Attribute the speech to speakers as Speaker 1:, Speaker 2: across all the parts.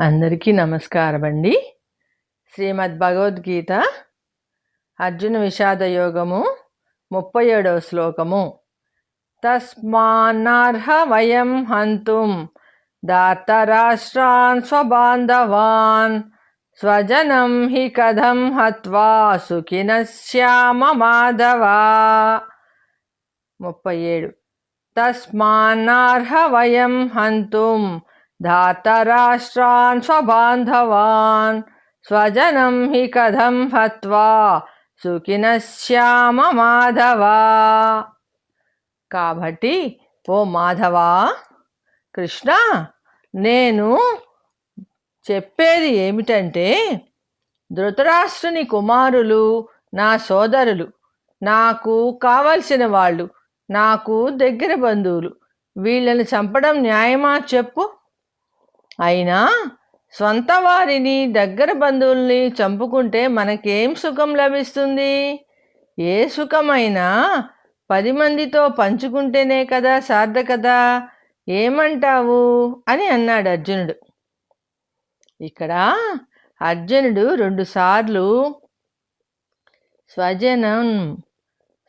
Speaker 1: అందరికీ నమస్కారం అండి శ్రీమద్ భగవద్గీత అర్జున విషాద యోగము ముప్పై ఏడవ శ్లోకము. తస్మాన్నర్హ వయం హంతుం దాతరాష్ట్రాన్ స్వబాంధవాన్ స్వజనం హి కథం హత్వా సుఖిన శ్యామ మాధవ. ముప్పై ఏడు తస్మాన్నర్హ వయం హంతుం धातराष्ट्रान् स्वबान्धवान् स्वजनं हि कथं हत्वा సుఖినశ్యామ మాధవా కాబట్టి ఓ మాధవా కృష్ణ నేను చెప్పేది ఏమిటంటే ధృతరాష్ట్రుని కుమారులు నా సోదరులు నాకు కావలసిన వాళ్ళు నాకు దగ్గర బంధువులు వీళ్ళని చంపడం న్యాయమా చెప్పు అయినా స్వంత వారిని దగ్గర బంధువుల్ని చంపుకుంటే మనకేం సుఖం లభిస్తుంది? ఏ సుఖమైనా పది మందితో పంచుకుంటేనే కదా సార్థకత ఏమంటావు? అని అన్నాడు అర్జునుడు. ఇక్కడ అర్జునుడు రెండుసార్లు స్వజనం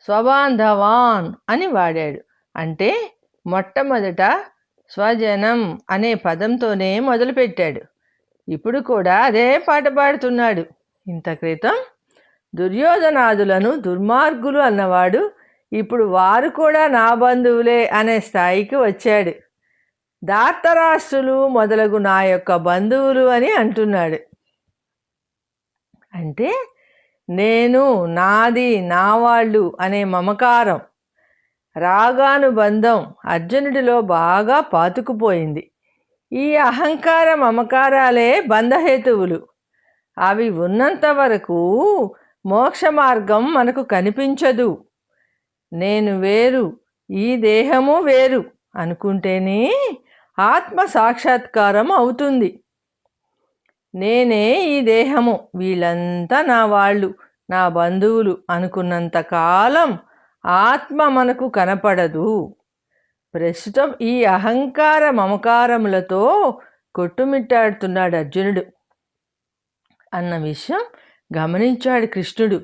Speaker 1: స్వబాంధవాన్ అని వాడాడు. అంటే మొట్టమొదట స్వజనం అనే పదంతోనే మొదలుపెట్టాడు. ఇప్పుడు కూడా అదే పాట పాడుతున్నాడు. ఇంత క్రితం దుర్యోధనాదులను దుర్మార్గులు అన్నవాడు ఇప్పుడు వారు కూడా నా బంధువులే అనే స్థాయికి వచ్చాడు. దార్తరాష్ట్రులు మొదలగు నా యొక్క బంధువులు అని అంటున్నాడు. అంటే నేను నాది నా వాళ్ళు అనే మమకారం రాగానుబంధం అర్జునుడిలో బాగా పాతుకుపోయింది. ఈ అహంకార మమకారాలే బంధహేతువులు. అవి ఉన్నంత వరకు మోక్ష మార్గం మనకు కనిపించదు. నేను వేరు ఈ దేహము వేరు అనుకుంటేనే ఆత్మ సాక్షాత్కారం అవుతుంది. నేనే ఈ దేహము వీళ్ళంతా నా వాళ్ళు నా బంధువులు అనుకున్నంత కాలం ఆత్మ మనకు కనపడదు. ప్రస్తుతం ఈ అహంకార మమకారములతో కొట్టుమిట్టాడుతున్నాడు అర్జునుడు. అన్న విషయం గమనించాడు కృష్ణుడు.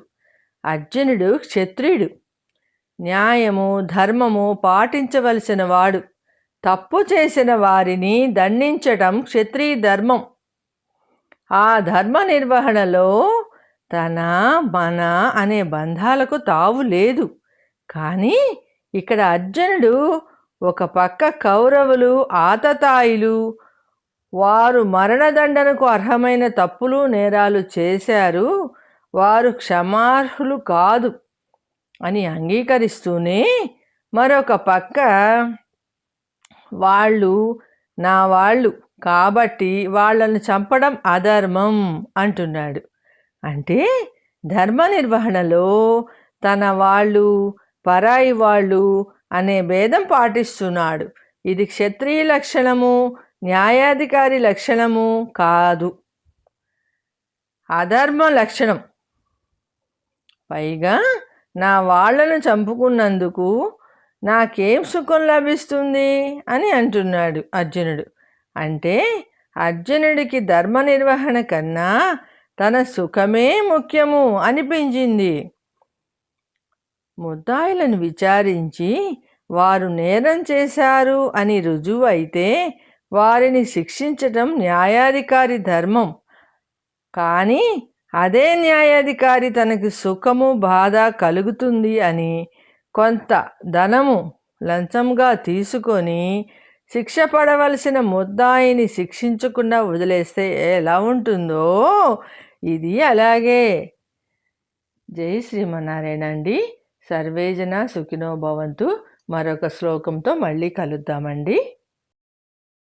Speaker 1: అర్జునుడు క్షత్రియుడు. న్యాయము ధర్మము పాటించవలసిన వాడు. తప్పు చేసిన వారిని దండించటం క్షత్రియ ధర్మం. ఆ ధర్మ నిర్వహణలో తన మన అనే బంధాలకు తావు లేదు. కానీ ఇక్కడ అర్జునుడు ఒక పక్క కౌరవులు ఆతతాయిలు వారు మరణదండనకు అర్హమైన తప్పులు నేరాలు చేశారు. వారు క్షమార్హులు కాదు అని అంగీకరిస్తూనే మరొక పక్క వాళ్ళు నా వాళ్ళు కాబట్టి వాళ్ళను చంపడం అధర్మం అంటున్నాడు. అంటే ధర్మ నిర్వహణలో తన వాళ్ళు పరాయి వాళ్ళు అనే భేదం పాటిస్తున్నాడు. ఇది క్షత్రియ లక్షణము న్యాయాధికారి లక్షణము కాదు. అధర్మ లక్షణం. పైగా నా వాళ్ళను చంపుకున్నందుకు నాకేం సుఖం లభిస్తుంది అని అంటున్నాడు అర్జునుడు. అంటే అర్జునుడికి ధర్మ నిర్వహణ కన్నా తన సుఖమే ముఖ్యము అనిపించింది. ముద్దాయిలను విచారించి వారు నేరం చేశారు అని రుజువు అయితే వారిని శిక్షించటం న్యాయాధికారి ధర్మం. కానీ అదే న్యాయాధికారి తనకి సుఖము బాధ కలుగుతుంది అని కొంత ధనము లంచంగా తీసుకొని శిక్ష పడవలసిన ముద్దాయిని శిక్షించకుండా వదిలేస్తే ఎలా ఉంటుందో ఇది అలాగే. జై శ్రీమన్నారాయణ అండి. సర్వేజన సుఖినో భవంతు. మరొక శ్లోకంతో మళ్ళీ కలుద్దామండి.